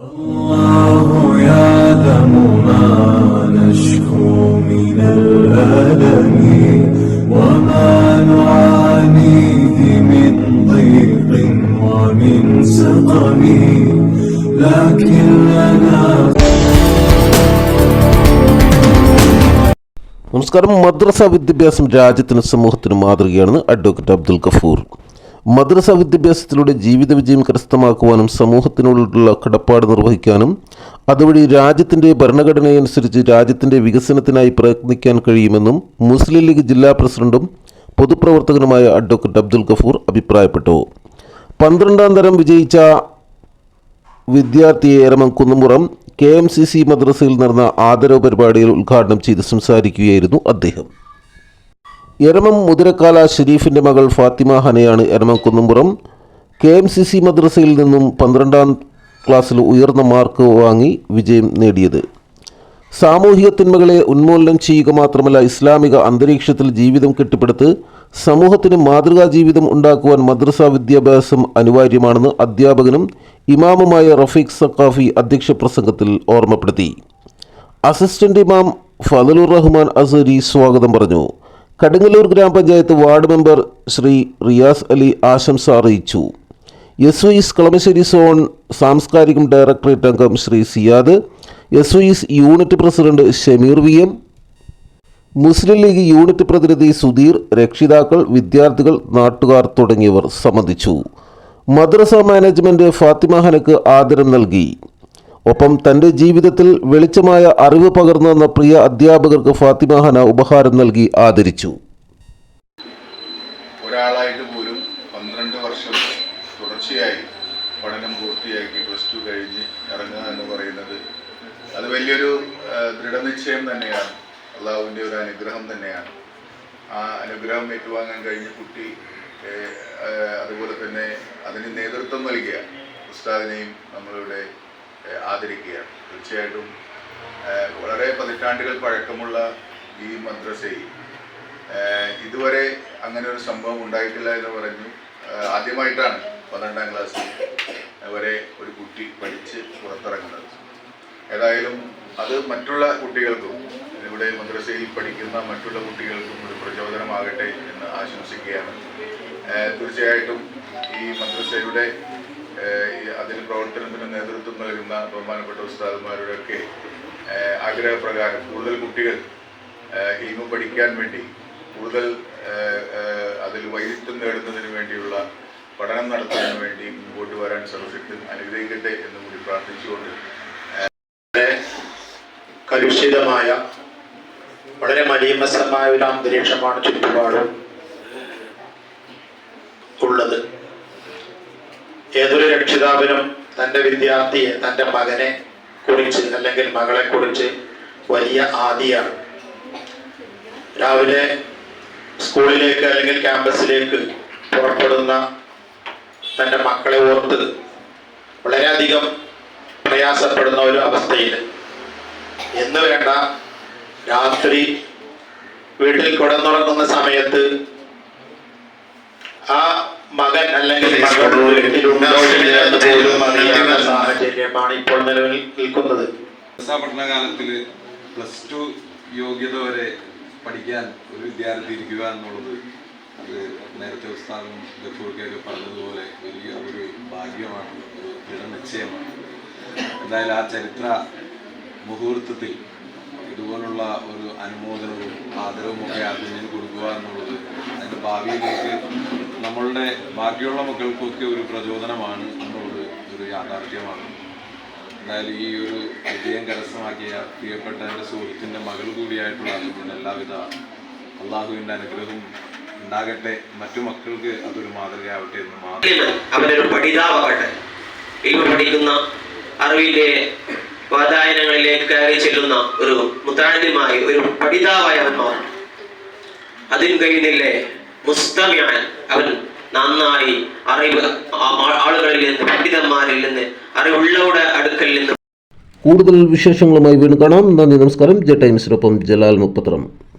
الله يعلم ما نشكو من الألم وما نعانيه من ضيق ومن سقم لكن لنا നമസ്കാരം മദ്രസ വിദ്യാഭ്യാസം രാജ്യത്തിനും സമൂഹത്തിനും മാതൃകയാണെന്ന് അഡ്വക്കേറ്റ് അബ്ദുൽ ഗഫൂർ മദ്രസ വിദ്യാഭ്യാസത്തിലൂടെ ജീവിത വിജയം കരസ്ഥമാക്കുവാനും സമൂഹത്തിനോടുള്ള കടപ്പാട് നിർവഹിക്കാനും അതുവഴി രാജ്യത്തിന്റെ ഭരണഘടനയനുസരിച്ച് രാജ്യത്തിന്റെ വികസനത്തിനായി പ്രയത്നിക്കാൻ കഴിയുമെന്നും മുസ്ലിം ലീഗ് ജില്ലാ പ്രസിഡന്റും പൊതുപ്രവർത്തകനുമായ അഡ്വക്കേറ്റ് അബ്ദുൽ ഗഫൂർ അഭിപ്രായപ്പെട്ടു. പന്ത്രണ്ടാം തരം വിജയിച്ച വിദ്യാർത്ഥിയെ Eramam Kunnumpuram K M C C മദ്രസയിൽ നടന്ന ആദരവ് പരിപാടിയിൽ ഉദ്ഘാടനം ചെയ്ത് സംസാരിക്കുകയായിരുന്നു അദ്ദേഹം. എരമം മുതിരക്കാല ഷെരീഫിന്റെ മകൾ Fathima ഹനയാണ് Eramam Kunnumpuram. K M C C മദ്രസയിൽ നിന്നും പന്ത്രണ്ടാം ക്ലാസ്സിൽ ഉയർന്ന മാർക്ക് വാങ്ങി വിജയം നേടിയത്. സാമൂഹിക തിന്മകളെ ഉന്മൂലനം ചെയ്യുക മാത്രമല്ല ഇസ്ലാമിക അന്തരീക്ഷത്തിൽ ജീവിതം കെട്ടിപ്പടുത്ത് സമൂഹത്തിന് മാതൃകാ ജീവിതം ഉണ്ടാക്കുവാൻ മദ്രസ വിദ്യാഭ്യാസം അനിവാര്യമാണെന്ന് അധ്യാപകനും ഇമാമുമായ റഫീഖ് സക്കാഫി അധ്യക്ഷ പ്രസംഗത്തിൽ ഓർമ്മപ്പെടുത്തി. അസിസ്റ്റന്റ് ഇമാം ഫതലുർ റഹ്മാൻ അസരി സ്വാഗതം പറഞ്ഞു. കടുങ്ങല്ലൂർ ഗ്രാമപഞ്ചായത്ത് വാർഡ് മെമ്പർ ശ്രീ റിയാസ് അലി ആശംസ അറിയിച്ചു. S O S Kalamassery zone സാംസ്കാരികം directorate അംഗം Shri Siyad S O S unit president Shameer V M Muslim League unit പ്രതിനിധി സുധീർ രക്ഷിതാക്കൾ വിദ്യാർത്ഥികൾ നാട്ടുകാർ തുടങ്ങിയവർ സംബന്ധിച്ചു മദ്രസ മാനേജ്മെന്റ് ഫാത്തിമ ഹനക്ക് ആദരം നൽകി. ഒപ്പം തന്റെ ജീവിതത്തിൽ വെളിച്ചമായ അറിവ് പകർന്നു വന്ന പ്രിയ അധ്യാപകർക്ക് ഫാത്തിമ ഹന ഉപഹാരം നൽകി ആദരിച്ചു. ഒരാളായിട്ട് പോലും പന്ത്രണ്ട് വർഷം തുടർച്ചയായി പഠനം പൂർത്തിയാക്കി പ്ലസ് ടു കഴിഞ്ഞ് ഇറങ്ങുക എന്ന് പറയുന്നത് അത് വലിയൊരു ദൃഢനിശ്ചയം തന്നെയാണ്. അള്ളാഹുവിന്റെ ഒരു അനുഗ്രഹം തന്നെയാണ്. ആ അനുഗ്രഹം ഏറ്റുവാങ്ങാൻ കഴിഞ്ഞ കുട്ടി അതുപോലെ തന്നെ അതിന് നേതൃത്വം നൽകിയ ഉസ്താദിനെയും നമ്മളിവിടെ ആദരിക്കുകയാണ്. തീർച്ചയായിട്ടും വളരെ പതിറ്റാണ്ടുകൾ പഴക്കമുള്ള ഈ മദ്രസയിൽ ഇതുവരെ അങ്ങനെ ഒരു സംഭവം ഉണ്ടായിട്ടില്ല എന്ന് പറഞ്ഞു. ആദ്യമായിട്ടാണ് പന്ത്രണ്ടാം ക്ലാസ്സിൽ വരെ ഒരു കുട്ടി പഠിച്ച് പുറത്തിറങ്ങുന്നത്. ഏതായാലും അത് മറ്റുള്ള കുട്ടികൾക്കും ഇവിടെ മദ്രസയിൽ പഠിക്കുന്ന മറ്റുള്ള കുട്ടികൾക്കും ഒരു പ്രചോദനമാകട്ടെ എന്ന് ആശംസിക്കുകയാണ്. തീർച്ചയായിട്ടും ഈ മദ്രസയുടെ അതിന് പ്രവർത്തനത്തിന് നേതൃത്വം നൽകുന്ന ബഹുമാനപ്പെട്ട ഉസ്താദുമാരുടെയൊക്കെ ആഗ്രഹപ്രകാരം കൂടുതൽ കുട്ടികൾ ഇൽമ പഠിക്കാൻ വേണ്ടി കൂടുതൽ അതിൽ വൈദഗ്ധ്യം നേടുന്നതിന് വേണ്ടിയുള്ള പഠനം നടത്തുന്നതിന് വേണ്ടി മുമ്പോട്ട് വരാൻ സർവശക്തൻ അനുഗ്രഹിക്കട്ടെ എന്ന് കൂടി പ്രാർത്ഥിച്ചുകൊണ്ട് കലുഷിതമായ വളരെ മലീമസമായ ഒരു അന്തരീക്ഷമാണ് ചുറ്റുപാടും ഉള്ളത്. ഏതൊരു രക്ഷിതാവിനും തന്റെ വിദ്യാർത്ഥിയെ തന്റെ മകനെ കുറിച്ച് അല്ലെങ്കിൽ മകളെ കുറിച്ച് വലിയ ആദിയാണ്. രാവിലെ സ്കൂളിലേക്ക് അല്ലെങ്കിൽ ക്യാമ്പസിലേക്ക് പുറപ്പെടുന്ന തന്റെ മക്കളെ ഓർത്ത് വളരെയധികം പ്രയാസപ്പെടുന്ന ഒരു അവസ്ഥയിൽ. എന്ന് വേണ്ട രാത്രി വീട്ടിൽ കിടന്നുറങ്ങുന്ന സമയത്ത് മകൻ അല്ലെങ്കിൽ സാഹചര്യമാണ് ഇപ്പോൾ നിലവിൽ നിൽക്കുന്നത്. പഠനകാലത്തിൽ പ്ലസ് ടു യോഗ്യത വരെ പഠിക്കാൻ ഒരു വിദ്യാർത്ഥി ഇരിക്കുക എന്നുള്ളത് അത് നേരത്തെ ഉസ്താദും ഗഫൂർക്കൊക്കെ പറഞ്ഞതുപോലെ വലിയ ഒരു ഭാഗ്യമാണ് ഒരു ദൃഢനിശ്ചയമാണ് എന്തായാലും ആ ചരിത്ര മുഹൂർത്തത്തിൽ ഇതുപോലുള്ള ഒരു അനുമോദനവും ആദരവും ഒക്കെ ആ കുഞ്ഞിന് കൊടുക്കുക എന്നുള്ളത് അതിന്റെ ഭാവിയിലേക്ക് നമ്മളുടെ ബാക്കിയുള്ള മക്കൾക്കൊക്കെ ഒരു പ്രചോദനമാണ് എന്നുള്ളത് ഒരു യാഥാർത്ഥ്യമാണ്. എന്തായാലും ഈ ഒരു വിജയം കരസ്ഥമാക്കിയ പ്രിയപ്പെട്ട എന്റെ സുഹൃത്തിന്റെ മകൾ കൂടിയായിട്ടുള്ള അതിന്റെ എല്ലാവിധ അള്ളാഹുവിന്റെ അനുഗ്രഹവും ഉണ്ടാകട്ടെ. മറ്റു മക്കൾക്ക് അതൊരു മാതൃകയാവട്ടെ എന്ന് മാത്രം. അറിവിലെ പഠിക്കുന്ന വാതായനങ്ങളിലേക്ക് കയറി ചെല്ലുന്ന ഒരു മുത്താലിമായി ഒരു പഠിതാവായി അവൻ മാറും. അതിന് കഴിയുന്നില്ലേ? മുസ്തമിയാൻ അവൻ നന്നായി അറിവ് ആളുകളിൽ നിന്ന് പണ്ഡിതന്മാരിൽ നിന്ന് അറിവുള്ളവരുടെ അടുക്കൽ നിന്ന്. കൂടുതൽ വിശേഷങ്ങളുമായി വീണ്ടും കാണാം. നന്ദി നമസ്കാരം. ജെ ടൈംസിനൊപ്പം ജലാൽ മുപ്പത്രം.